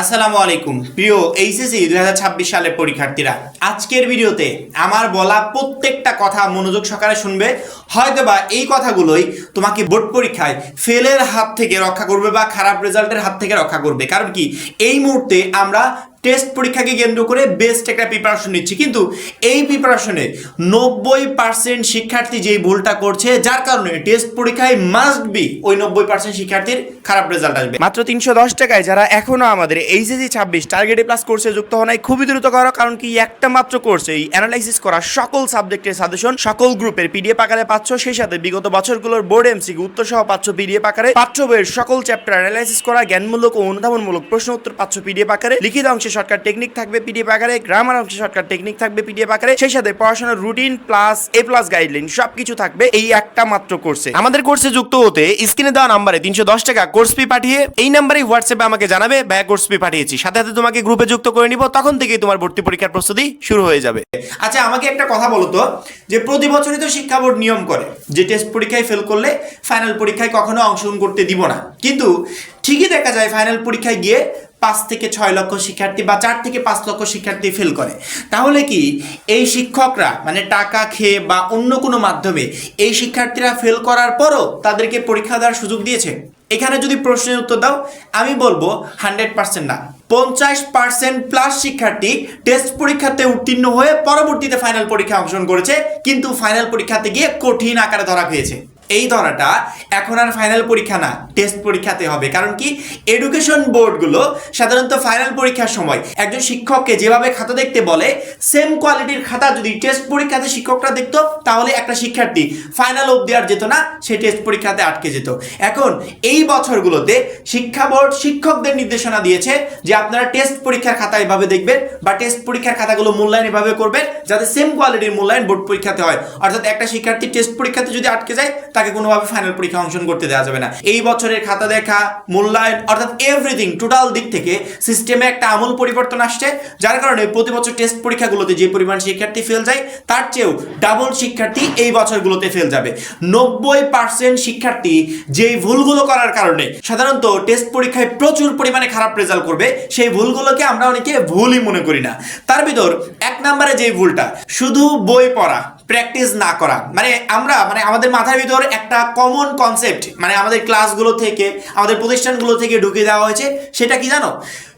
আসসালামু আলাইকুম। প্রিয় এইচএসসি দুই হাজার ছাব্বিশ সালের পরীক্ষার্থীরা, আজকের ভিডিওতে আমার বলা প্রত্যেকটা কথা মনোযোগ সহকারে শুনবে। হয়তো বা এই কথাগুলোই তোমাকে বোর্ড পরীক্ষায় ফেলের হাত থেকে রক্ষা করবে বা খারাপ রেজাল্টের হাত থেকে রক্ষা করবে। কারণ কি? এই মুহূর্তে আমরা টেস্ট পরীক্ষাকে কেন্দ্র করে বেস্ট একটা প্রিপারেশন নিচ্ছি। কিন্তু এই প্রিপারেশনে নব্বই পার্সেন্ট শিক্ষার্থী যেই ভুলটা করছে, যার কারণে টেস্ট পরীক্ষায় মাস্ট বি ওই নব্বই পার্সেন্ট শিক্ষার্থীর খারাপ রেজাল্ট আসবে। মাত্র তিনশো দশ টাকায় যারা এখনও আমাদের এইচএসি ছাব্বিশ টার্গেটে প্লাস কোর্সে যুক্ত হওয়া খুবই দ্রুত করো, কারণ কি একটা মাত্র কোর্সে এই অ্যানালাইসিস করা সকল সাবজেক্টের সাজেশন সকল গ্রুপের পিডিএফ আকারে পাচ্ছ, সেই সাথে বিগত বছরগুলোর বোর্ড এমসি উত্তর সহ পাচ্ছ পিডিএফ আকারে, পাঠ্য বইয়ের সকল চ্যাপ্টার অ্যানালাইসিস করা, জ্ঞানমূলক ও অনুধাবনমূলক প্রশ্ন উত্তর পাচ্ছ পিডিএফ আকারে, লিখিত অংশে শর্টকাট টেকনিক থাকবে পিডিএফ আকারে গ্রামার অংশে শর্টকাট টেকনিক থাকবে পিডিএফ আকারে, সেই সাথে পড়াশোনার routine plus A plus guideline সবকিছু থাকবে এই একটা মাত্র কোর্সে আমাদের কোর্সে যুক্ত হতে স্ক্রিনে দেওয়া নাম্বারে তিনশো দশ টাকা কোর্স ফি পাঠিয়ে এই নাম্বারে হোয়াটসঅ্যাপে আমাকে জানাবে ব্যয় কোর্স ফি পাঠিয়েছি। সাথে সাথে তোমাকে গ্রুপে যুক্ত করে নিব, তখন থেকেই তোমার ভর্তি পরীক্ষার প্রস্তুতি শুরু হয়ে যাবে। আচ্ছা আমাকে একটা কথা বলো তো, যে প্রতি বছরই তো শিক্ষা বোর্ড নিয়ম করে যে টেস্ট পরীক্ষায় ফেল করলে ফাইনাল পরীক্ষায় কখনো অংশগ্রহণ করতে দিব না। কিন্তু ঠিকই দেখা যায় ফাইনাল পরীক্ষায় গিয়ে পাঁচ থেকে ছয় লক্ষ শিক্ষার্থী বা চার থেকে পাঁচ লক্ষ শিক্ষার্থী ফেল করে। তাহলে কি এই শিক্ষকরা মানে টাকা খেয়ে বা অন্য কোনো মাধ্যমে এই শিক্ষার্থীরা ফেল করার পরও তাদেরকে পরীক্ষা দেওয়ার সুযোগ দিয়েছে? এখানে যদি প্রশ্নের উত্তর দাও, আমি বলব হান্ড্রেড পার্সেন্ট না। পঞ্চাশ পার্সেন্ট প্লাস শিক্ষার্থী টেস্ট পরীক্ষাতে উত্তীর্ণ হয়ে পরবর্তীতে ফাইনাল পরীক্ষায় অংশগ্রহণ করেছে, কিন্তু ফাইনাল পরীক্ষাতে গিয়ে কঠিন আকারে ধরা হয়েছে এই ধরাটা এখন আর ফাইনাল পরীক্ষা না টেস্ট পরীক্ষাতে হবে। কারণ কি? এডুকেশন বোর্ডগুলো সাধারণত ফাইনাল পরীক্ষার সময় একজন শিক্ষককে যেভাবে খাতা দেখতে বলে সেম কোয়ালিটির খাতা যদি টেস্ট পরীক্ষাতে শিক্ষকরা দেখতো, তাহলে একটা শিক্ষার্থী ফাইনাল অবধি আর যেত না, সে টেস্ট পরীক্ষাতে আটকে যেত। এখন এই বছরগুলোতে শিক্ষা বোর্ড শিক্ষকদের নির্দেশনা দিয়েছে যে আপনারা টেস্ট পরীক্ষার খাতা এভাবে দেখবেন বা টেস্ট পরীক্ষার খাতাগুলো মূল্যায়ন এভাবে করবেন, যাতে সেম কোয়ালিটির মূল্যায়ন বোর্ড পরীক্ষাতে হয়। অর্থাৎ একটা শিক্ষার্থী টেস্ট পরীক্ষাতে যদি আটকে যায় তাকে কোনোভাবে ফাইনাল পরীক্ষা অংশগ্রহণ করতে দেওয়া যাবে না। এই বছরের খাতা দেখা, মূল্যায়ন, অর্থাৎ এভরিথিং টোটাল দিক থেকে সিস্টেমে একটা আমূল পরিবর্তন আসছে, যার কারণে প্রতি বছর টেস্ট পরীক্ষাগুলোতে যে পরিমাণ শিক্ষার্থী ফেল যায়, তার চেয়েও ডাবল শিক্ষার্থী এই বছরগুলোতে ফেল যাবে। নব্বই পার্সেন্ট শিক্ষার্থী যেই ভুলগুলো করার কারণে সাধারণত টেস্ট পরীক্ষায় প্রচুর পরিমাণে খারাপ রেজাল্ট করবে, সেই ভুলগুলোকে আমরা অনেকে ভুলই মনে করি না। তার ভিতর এক নম্বরে যে ভুলটা, শুধু বই পড়া। প্র্যাকটিস না করা। মানে আমরা মানে আমাদের মাথার ভিতর একটা কমন কনসেপ্ট মানে আমাদের ক্লাসগুলো থেকে, আমাদের প্রতিষ্ঠানগুলো থেকে ঢুকে দেওয়া হয়েছে, সেটা কি জানো?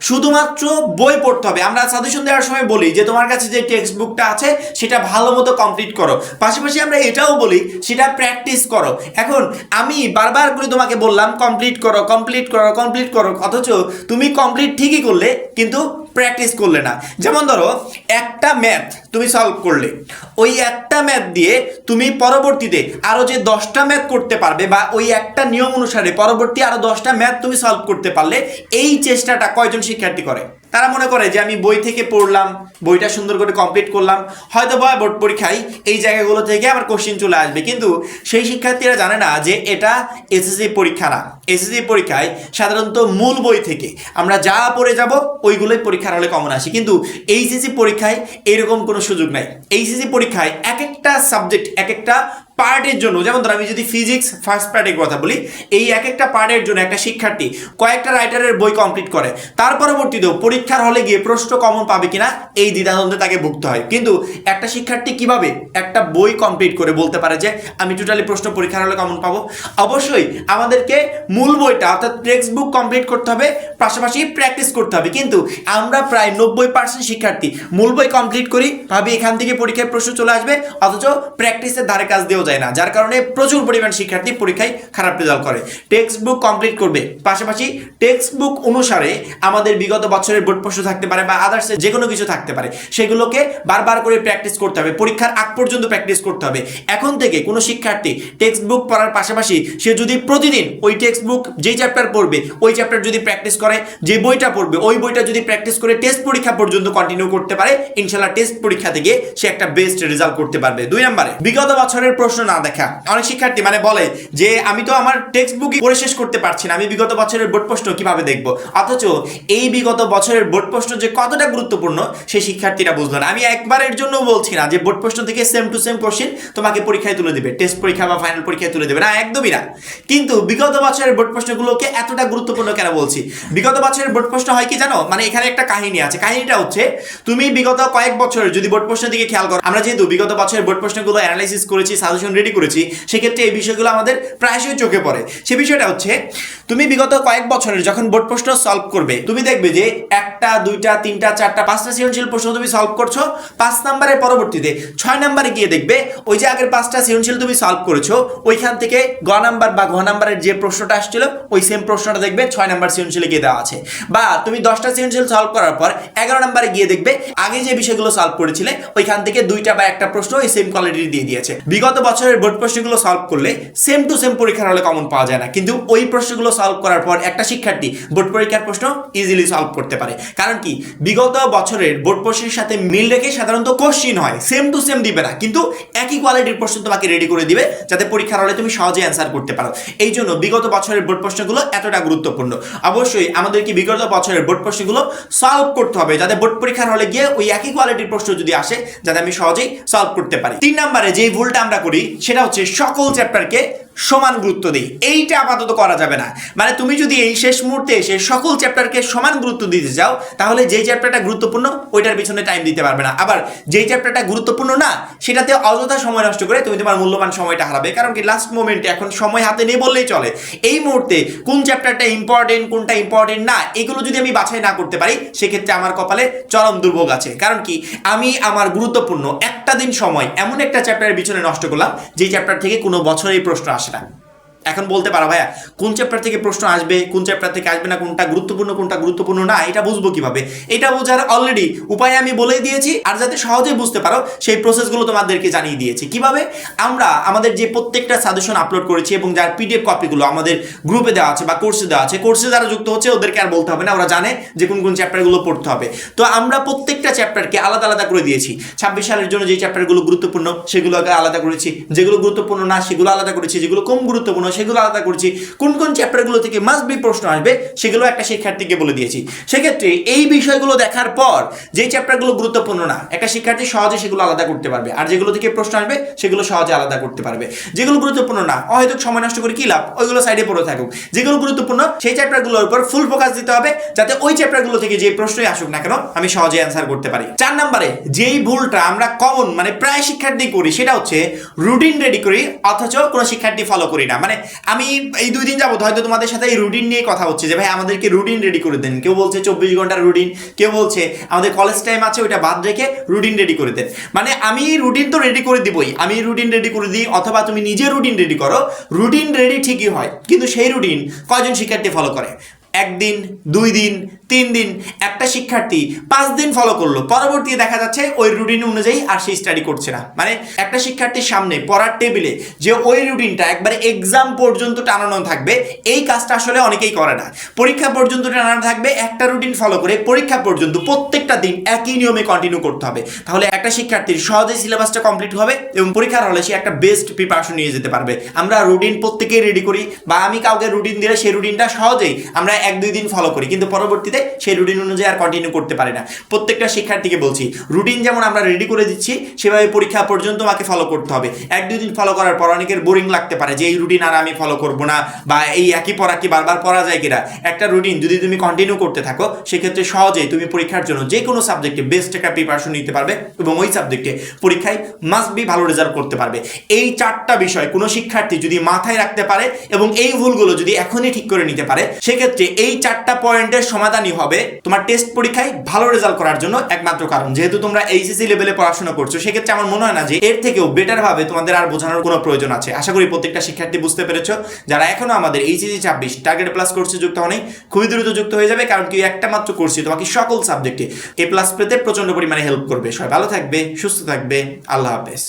শুধুমাত্র বই পড়তে হবে। আমরা সাজেশন দেওয়ার সময় বলি যে, তোমার কাছে যে টেক্সট বুকটা আছে, সেটা ভালো মতো কমপ্লিট করো। পাশাপাশি আমরা এটাও বলি, সেটা প্র্যাকটিস করো। এখন আমি বারবার করে তোমাকে বললাম কমপ্লিট করো কমপ্লিট করো কমপ্লিট করো, অথচ তুমি কমপ্লিট ঠিকই করলে, কিন্তু প্র্যাকটিস করলে না। যেমন ধরো, একটা ম্যাথ তুমি সলভ করলে। ওই একটা ম্যাথ দিয়ে তুমি পরবর্তীতে আরও যে দশটা ম্যাথ করতে পারবে বা ওই একটা নিয়ম অনুসারে পরবর্তী আরও দশটা ম্যাথ তুমি সলভ করতে পারলে, এই চেষ্টাটা কয়জন শিক্ষার্থী করে? তারা মনে করে যে আমি বই থেকে পড়লাম, বইটা সুন্দর করে কমপ্লিট করলাম, হয়তো বা বোর্ড পরীক্ষায় এই জায়গাগুলো থেকে আমার কোশ্চিন চলে আসবে। কিন্তু সেই শিক্ষার্থীরা জানে না যে এটা এসএসসি পরীক্ষা না। এসএসসি পরীক্ষায় সাধারণত মূল বই থেকে আমরা যা পড়ে যাব, ওইগুলোই পরীক্ষার হলে কমন আসে। কিন্তু এইচএসসি পরীক্ষায় এরকম কোনো সুযোগ নাই। এইচএসি পরীক্ষায় এক একটা সাবজেক্ট এক একটা পার্টের জন্য, যেমন ধর আমি যদি ফিজিক্স ফার্স্ট পার্টের কথা বলি, এই এক একটা পার্টের জন্য একটা শিক্ষার্থী কয়েকটা রাইটারের বই কমপ্লিট করে। তার পরবর্তীতেও পরীক্ষার হলে গিয়ে প্রশ্ন কমন পাবে কিনা, এই দ্বিধাদ্বন্দ্বে তাকে ভুগতে হয়। কিন্তু একটা শিক্ষার্থী কীভাবে একটা বই কমপ্লিট করে বলতে পারে যে, আমি টোটালি প্রশ্ন পরীক্ষার হলে কমন পাবো অবশ্যই আমাদেরকে মূল বইটা, অর্থাৎ টেক্সট বুক কমপ্লিট করতে হবে, পাশাপাশি প্র্যাকটিস করতে হবে। কিন্তু আমরা প্রায় নব্বই পার্সেন্ট শিক্ষার্থী মূল বই কমপ্লিট করি, ভাবি এখান থেকে পরীক্ষায় প্রশ্ন চলে আসবে, অথচ প্র্যাকটিসের ধারে কাজ দিয়েও যায় না, যার কারণে প্রচুর পরিমাণ শিক্ষার্থী পরীক্ষায় খারাপ রেজাল্ট করে। টেক্সট বুক কমপ্লিট করবে, পাশাপাশি টেক্সট বুক অনুসারে আমাদের বিগত বছরের বোর্ড প্রশ্ন থাকতে পারে বা আদার্স যে কোনো কিছু থাকতে পারে। সেগুলোকে বারবার করে প্র্যাকটিস করতে হবে, পরীক্ষার আগ পর্যন্ত প্র্যাকটিস করতে হবে। এখন থেকে কোনো শিক্ষার্থী টেক্সট বুক পড়ার পাশাপাশি সে যদি প্রতিদিন ওই টেক্সট বুক যেই চ্যাপ্টার পড়বে, ওই চ্যাপ্টার যদি প্র্যাকটিস করে, যে বইটা পড়বে, ওই বইটা যদি প্র্যাকটিস করে টেস্ট পরীক্ষা পর্যন্ত কন্টিনিউ করতে পারে ইনশাল্লাহ টেস্ট পরীক্ষা থেকে সে একটা বেস্ট রেজাল্ট করতে পারবে। দুই নম্বরে, বিগত বছরের প্রশ্ন প্রশ্ন না দেখা। অনেক শিক্ষার্থী মানে বলে যে, আমি তো আমার টেক্সট বুকই পড়ে শেষ করতে পারছি না। আমি বিগত বছরের বোর্ড প্রশ্ন কীভাবে দেখব? অথচ এই বিগত বছরের বোর্ড প্রশ্ন যে কতটা গুরুত্বপূর্ণ সেই শিক্ষার্থীরা বুঝলো না। আমি একবারের জন্য বলছি না যে, বোর্ড প্রশ্ন থেকে সেম টু সেম কোশ্চেন তোমাকে পরীক্ষায় তুলে দেবে। টেস্ট পরীক্ষা বা ফাইনাল পরীক্ষায় তুলে দেবে। না, একদমই না। কিন্তু বিগত বছরের বোর্ড প্রশ্নগুলোকে এতটা গুরুত্বপূর্ণ কেন বলছি? বিগত বছরের বোর্ড প্রশ্ন হয় কি জানো? মানে এখানে একটা কাহিনী আছে। কাহিনীটা হচ্ছে, তুমি বিগত কয়েক বছরের যদি বোর্ড প্রশ্নের দিকে খেয়াল করো, আমরা যেহেতু বিগত বছরের বোর্ড প্রশ্নগুলো অ্যানালাইসিস করেছি সাজেশন রেডি করেছি, সেক্ষেত্রে এই বিষয়গুলো আমাদের প্রায়শই চোখে পড়ে। সে বিষয়টা হচ্ছে, তুমি বিগত কয়েক বছরের যখন বোর্ড প্রশ্ন সলভ করবে, তুমি দেখবে যে একটা, দুইটা, তিনটা, চারটা, পাঁচটা সৃজনশীল প্রশ্ন তুমি সলভ করছ, পাঁচ নাম্বারের পরবর্তীতে ছয় নাম্বারে গিয়ে দেখবে, ওই যে আগের পাঁচটা সৃজনশীল তুমি সলভ করেছ, ওইখান থেকে গ নাম্বার বা ঘ নাম্বারের যে প্রশ্নটা আসছিল, ওই সেম প্রশ্নটা দেখবে ছয় নাম্বার সৃজনশীলে গিয়ে দেওয়া আছে। বা তুমি দশটা সৃজনশীল সলভ করার পর এগারো নাম্বারে গিয়ে দেখবে, আগে যে বিষয়গুলো সলভ করেছিলে, ওইখান থেকে দুইটা বা একটা প্রশ্ন ওই সেম কোয়ালিটি দিয়ে দিয়েছে। বিগত বছরের বোর্ড প্রশ্নগুলো সলভ করলে সেম টু সেম পরীক্ষার হলে কমন পাওয়া যায় না। কিন্তু ওই প্রশ্নগুলো সলভ করার পর একটা শিক্ষার্থী বোর্ড পরীক্ষার প্রশ্ন ইজিলি সলভ করতে পারে। কারণ কি? বিগত বছরের বোর্ড প্রশ্নের সাথে মিল রেখে সাধারণত কোশ্চিন হয় সেম টু সেম দিবে না। কিন্তু একই কোয়ালিটির প্রশ্ন তোমাকে রেডি করে দিবে, যাতে পরীক্ষার হলে তুমি সহজে অ্যান্সার করতে পারো। এই জন্য বিগত বছরের বোর্ড প্রশ্নগুলো এতটা গুরুত্বপূর্ণ। অবশ্যই আমাদেরকে বিগত বছরের বোর্ড প্রশ্নগুলো সলভ করতে হবে, যাতে বোর্ড পরীক্ষার হলে গিয়ে ওই একই কোয়ালিটির প্রশ্ন যদি আসে, যাতে আমি সহজেই সলভ করতে পারি। তিন নম্বরে যেই ভুলটা আমরা করি সেটা হচ্ছে সকল চ্যাপ্টারকে সমান গুরুত্ব দিই। এইটা আপাতত করা যাবে না। মানে তুমি যদি এই শেষ মুহূর্তে এসে সকল চ্যাপ্টারকে সমান গুরুত্ব দিতে যাও তাহলে যেই চ্যাপ্টারটা গুরুত্বপূর্ণ, ওইটার পিছনে টাইম দিতে পারবে না। আবার যেই চ্যাপ্টারটা গুরুত্বপূর্ণ না, সেটাতে অযথা সময় নষ্ট করে তুমি তোমার মূল্যবান সময়টা হারাবে। কারণ কি লাস্ট মোমেন্টে এখন সময় হাতে নেই বললেই চলে। এই মুহূর্তে কোন চ্যাপ্টারটা ইম্পর্টেন্ট কোনটা ইম্পর্টেন্ট না, এগুলো যদি আমি বাছাই না করতে পারি, সেক্ষেত্রে আমার কপালে চরম দুর্ভোগ আছে। কারণ কি, আমি আমার গুরুত্বপূর্ণ একটা দিন সময় এমন একটা চ্যাপ্টারের পিছনে নষ্ট করলাম যে চ্যাপ্টার থেকে কোনো বছরেই প্রশ্ন আসে না এখন বলতে পারো ভাইয়া, কোন চ্যাপ্টার থেকে প্রশ্ন আসবে, কোন চ্যাপ্টার থেকে আসবে না, কোনটা গুরুত্বপূর্ণ কোনটা গুরুত্বপূর্ণ না, এটা বুঝব কীভাবে? এটা বোঝার অলরেডি উপায় আমি বলে দিয়েছি, আর যাতে সহজে বুঝতে পারো, সেই প্রসেসগুলো তোমাদেরকে জানিয়ে দিয়েছি। কীভাবে? আমরা আমাদের যে প্রত্যেকটা সাজেশন আপলোড করেছি এবং যার পিডিএফ কপিগুলো আমাদের গ্রুপে দেওয়া আছে বা কোর্সে দেওয়া আছে কোর্সে যারা যুক্ত হচ্ছে ওদেরকে আর বলতে হবে না, ওরা জানে যে কোন কোন চ্যাপ্টারগুলো পড়তে হবে। তো আমরা প্রত্যেকটা চ্যাপ্টারকে আলাদা আলাদা করে দিয়েছি। ছাব্বিশ সালের জন্য যে চ্যাপ্টারগুলো গুরুত্বপূর্ণ, সেগুলোকে আলাদা করেছি। যেগুলো গুরুত্বপূর্ণ না, সেগুলো আলাদা করেছি। যেগুলো কম গুরুত্বপূর্ণ সেগুলো আলাদা করেছি। কোন কোন চ্যাপ্টারগুলো থেকে মাস্ট বি প্রশ্ন আসবে, সেগুলো একটা শিক্ষার্থীকে বলে দিয়েছি। সেক্ষেত্রে এই বিষয়গুলো দেখার পর যে চ্যাপ্টারগুলো গুরুত্বপূর্ণ না, একটা শিক্ষার্থী সহজে সেগুলো আলাদা করতে পারবে। আর যেগুলো থেকে প্রশ্ন আসবে, সেগুলো সহজে আলাদা করতে পারবে। যেগুলো গুরুত্বপূর্ণ না হয়তো সময় নষ্ট করে কি লাভ? ওইগুলো সাইডে পড়ে থাকুক। যেগুলো গুরুত্বপূর্ণ, সেই চ্যাপ্টারগুলোর উপর ফুল ফোকাস দিতে হবে, যাতে ওই চ্যাপ্টারগুলো থেকে যে প্রশ্নই আসুক না কেন, আমি সহজে অ্যান্সার করতে পারি। চার নম্বরে, যেই ভুলটা আমরা কমন মানে প্রায় শিক্ষার্থী করি, সেটা হচ্ছে রুটিন রেডি করি, অথচ কোনো শিক্ষার্থী ফলো করি না। মানে আমি এই দুই দিন যাব হয়তো তোমাদের সাথে এই রুটিন নিয়ে কথা হচ্ছে যে, ভাই, আমাদেরকে রুটিন রেডি করে দেন। কেউ বলছে চব্বিশ ঘণ্টার রুটিন কেউ বলছে আমাদের কলেজ টাইম আছে, ওইটা বাদ রেখে রুটিন রেডি করে দেন। মানে আমি রুটিন তো রেডি করে দিবই। আমি রুটিন রেডি করে দিই, অথবা তুমি নিজে রুটিন রেডি করো। রুটিন রেডি ঠিকই হয়, কিন্তু সেই রুটিন কয়জন শিক্ষার্থী ফলো করে? একদিন, দুই দিন তিন দিন একটা শিক্ষার্থী পাঁচ দিন ফলো করল। পরবর্তী দেখা যাচ্ছে ওই রুটিন অনুযায়ী আর সে স্টাডি করছে না। মানে একটা শিক্ষার্থীর সামনে পড়ার টেবিলে যে ওই রুটিনটা একবারে এক্সাম পর্যন্ত টানানো থাকবে, এই কাজটা আসলে অনেকেই করে না। পরীক্ষা পর্যন্ত টানানো থাকবে, একটা রুটিন ফলো করে পরীক্ষা পর্যন্ত প্রত্যেকটা দিন একই নিয়মে কন্টিনিউ করতে হবে। তাহলে একটা শিক্ষার্থীর সহজেই সিলেবাসটা কমপ্লিট হবে এবং পরীক্ষার হলে সে একটা বেস্ট প্রিপারেশন নিয়ে যেতে পারবে। আমরা রুটিন প্রত্যেকেই রেডি করি বা আমি কাউকে রুটিন দিলে সেই রুটিনটা সহজেই আমরা এক দুই দিন ফলো করি। কিন্তু পরবর্তীতে সেই রুটিন অনুযায়ী আর কন্টিনিউ করতে পারি না। প্রত্যেকটা শিক্ষার্থীকে বলছি, রুটিন যেমন আমরা রেডি করে দিচ্ছি, সেভাবে পরীক্ষা পর্যন্ত আমাকে ফলো করতে হবে। এক দুই দিন ফলো করার পর অনেকের বোরিং লাগতে পারে যে, এই রুটিন আর আমি ফলো করব না বা, এই একই পড়া কি বারবার পড়া যায় কিনা? একটা রুটিন যদি তুমি কন্টিনিউ করতে থাকো, সেক্ষেত্রে সহজেই তুমি পরীক্ষার জন্য যে কোনো সাবজেক্টে বেস্ট একটা প্রিপারেশন নিতে পারবে এবং ওই সাবজেক্টে পরীক্ষায় মাস্ট বি ভালো রেজাল্ট করতে পারবে। এই চারটা বিষয় কোনো শিক্ষার্থী যদি মাথায় রাখতে পারে এবং এই ভুলগুলো যদি এখনই ঠিক করে নিতে পারে, সেক্ষেত্রে এই চারটা পয়েন্টের সমাধানই হবে। তোমার টেস্ট পরীক্ষায় ভালো রেজাল্ট করার জন্য একমাত্র কারণ। যেহেতু তোমরা এইচএসসি লেভেলে পড়াশোনা করছ, সেক্ষেত্রে আমার মনে হয় না যে এর থেকেও বেটার ভাবে তোমাদের আর বোঝানোর কোনো প্রয়োজন আছে। আশা করি প্রত্যেকটা শিক্ষার্থী বুঝতে পেরেছ। যারা এখনও আমাদের এইচএসসি ছাব্বিশ টার্গেট প্লাস কোর্সে যুক্ত হয়নি, খুবই দ্রুত যুক্ত হয়ে যাবে, কারণ কি একটা মাত্র কোর্সই তোমাকে সকল সাবজেক্টে এ প্লাস পেতে প্রচণ্ড পরিমাণে হেল্প করবে। সবাই ভালো থাকবে, সুস্থ থাকবে। আল্লাহ হাফেজ।